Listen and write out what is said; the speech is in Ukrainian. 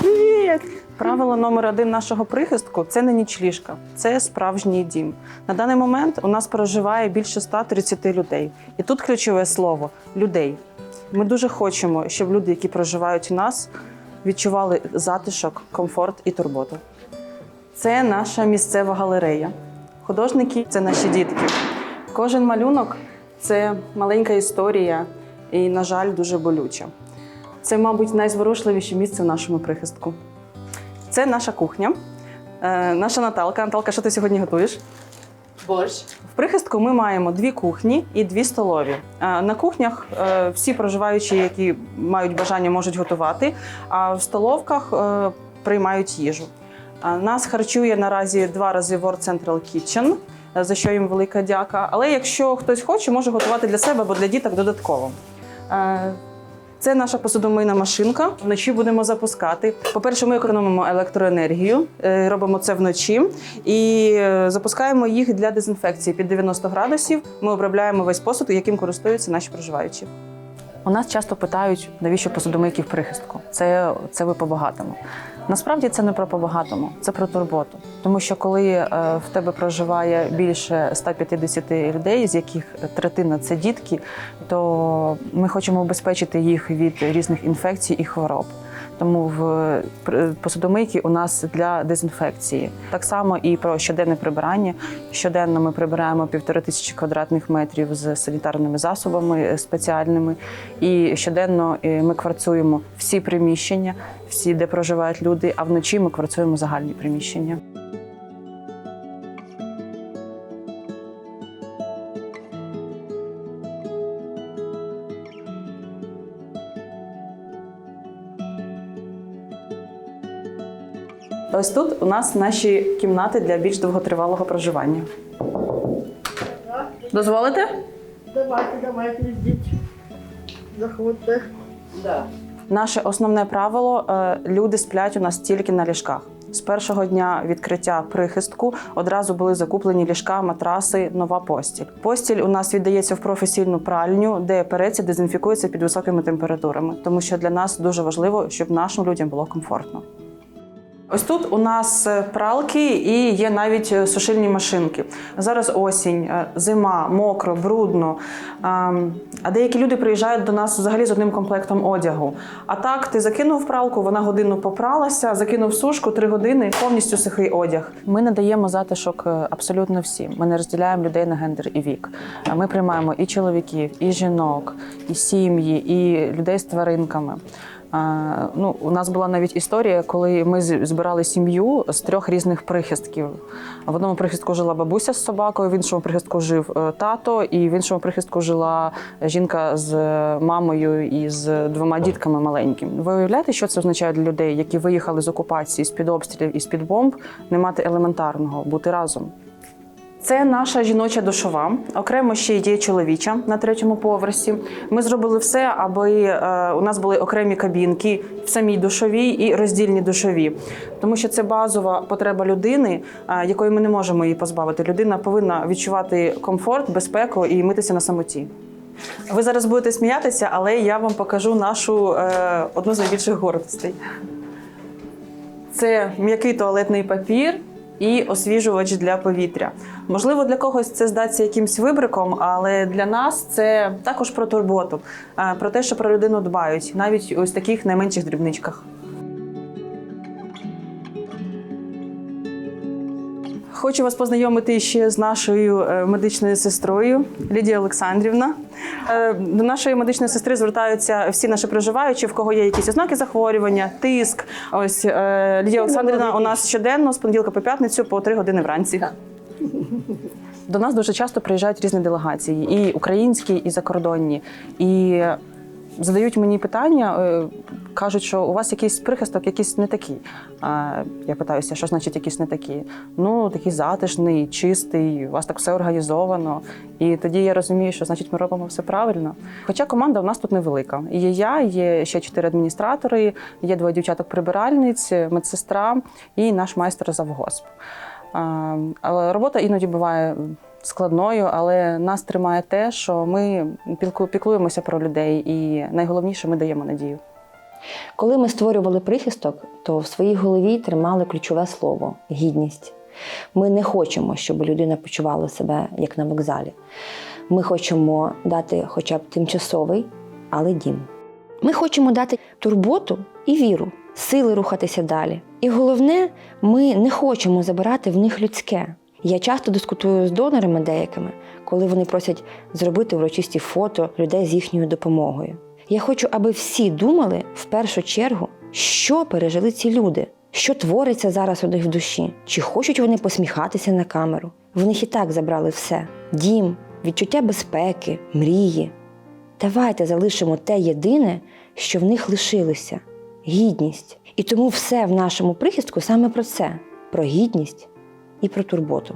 Привіт! Правило номер один нашого прихистку це не нічліжка, це справжній дім. На даний момент у нас проживає більше 130 людей. І тут ключове слово людей. Ми дуже хочемо, щоб люди, які проживають у нас, відчували затишок, комфорт і турботу. Це наша місцева галерея. Художники це наші дітки. Кожен малюнок це маленька історія і, на жаль, дуже болюча. Це, мабуть, найзворушливіше місце в нашому прихистку. Це наша кухня, е, наша Наталка. Наталка, що ти сьогодні готуєш? Борщ. В прихистку ми маємо дві кухні і дві столові. Е, На кухнях е, всі проживаючі, які мають бажання, можуть готувати, а в столовках е, приймають їжу. Нас харчує наразі два рази World Central Kitchen, е, за що їм велика дяка. Але якщо хтось хоче, може готувати для себе або для діток додатково. Е, Це наша посудомийна машинка. Вночі будемо запускати. По-перше, ми економимо електроенергію, е, робимо це вночі і е, запускаємо їх для дезінфекції під 90 градусів. Ми обробляємо весь посуд, яким користуються наші проживаючі. У нас часто питають, навіщо посудомийки в прихистку? Це, це ви по-багатому. Насправді це не про по-багатому, це про турботу. Тому що коли е, в тебе проживає більше 150 людей, з яких третина це дітки, то ми хочемо обезпечити їх від різних інфекцій і хвороб. Тому в посудомийки у нас для дезінфекції. Так само і про щоденне прибирання. Щоденно ми прибираємо півтори тисячі квадратних метрів з санітарними засобами е, спеціальними. І щоденно е, ми кварцуємо всі приміщення, всі, де проживають люди, а вночі ми кварцуємо загальні приміщення. Ось тут у нас наші кімнати для більш довготривалого проживання. Дозволите? Давайте, давайте, йдіть. Заходьте. Да. Наше основне правило е, люди сплять у нас тільки на ліжках. З першого дня відкриття прихистку одразу були закуплені ліжка, матраси, нова постіль. Постіль у нас віддається в професійну пральню, де переться дезінфікується під високими температурами, тому що для нас дуже важливо, щоб нашим людям було комфортно. Ось тут у нас е, пралки і є навіть е, сушильні машинки. Зараз осінь, е, зима, мокро, брудно. Ем, А деякі люди приїжджають до нас взагалі з одним комплектом одягу. А так, ти закинув пралку, вона годину попралася, закинув сушку, три години, повністю сухий одяг. Ми надаємо затишок абсолютно всім. Ми не розділяємо людей на гендер і вік. Ми приймаємо і чоловіків, і жінок, і сім'ї, і людей з тваринками. Ну, у нас була навіть історія, коли ми збирали сім'ю з трьох різних прихистків. В одному прихистку жила бабуся з собакою, в іншому прихистку жив е, тато, і в іншому прихистку жила жінка з е, мамою і з двома дітками маленькими. Ви уявляєте, що це означає для людей, які виїхали з окупації, з-під обстрілів і з-під бомб, не мати елементарного бути разом? Це наша жіноча душова. Окремо ще є чоловіча на третьому поверсі. Ми зробили все, аби е, у нас були окремі кабінки в самій душовій і роздільні душові, тому що це базова потреба людини, е, якої ми не можемо її позбавити. Людина повинна відчувати комфорт, безпеку і митися на самоті. Ви зараз будете сміятися, але я вам покажу нашу е, одну з найбільших гордостей. Це м'який туалетний папір і освіжувач для повітря. Можливо, для когось це здасться якимсь вибриком, але для нас це також про турботу, е, про те, що про людину дбають, навіть ось таких найменших дрібничках. Хочу вас познайомити ще з нашою е, медичною сестрою Лідія Олександрівна. Е, До нашої медичної сестри звертаються всі наші проживаючі, в кого є якісь ознаки захворювання, тиск. Ось е, Лідія Олександрівна у нас щоденно з понеділка по п'ятницю по три години вранці. До нас дуже часто приїжджають різні делегації, і українські, і закордонні. І задають мені питання, е, кажуть, що у вас якийсь прихисток, якийсь не такий. Я питаюся, що значить якийсь не такий? Ну, такий затишний, чистий, у вас так все організовано. І тоді я розумію, що значить ми робимо все правильно. Хоча команда в нас тут невелика. Є я, є ще чотири адміністратори, є двоє дівчаток-прибиральниць, медсестра і наш майстер завгосп. Але робота іноді буває складною, але нас тримає те, що ми піклуємося про людей, і найголовніше ми даємо надію. Коли ми створювали прихисток, то в своїй голові тримали ключове слово гідність. Ми не хочемо, щоб людина почувала себе як на вокзалі. Ми хочемо дати хоча б тимчасовий, але дім. Ми хочемо дати турботу і віру, сили рухатися далі. І головне, ми не хочемо забирати в них людське. Я часто дискутую з донорами деякими, коли вони просять зробити урочисті фото людей з їхньою допомогою. Я хочу, аби всі думали в першу чергу, що пережили ці люди, що твориться зараз у них в душі, чи хочуть вони посміхатися на камеру. В них і так забрали все: дім, відчуття безпеки, мрії. Давайте залишимо те єдине, що в них лишилося гідність. І тому все в нашому прихистку саме про це: про гідність і про турботу.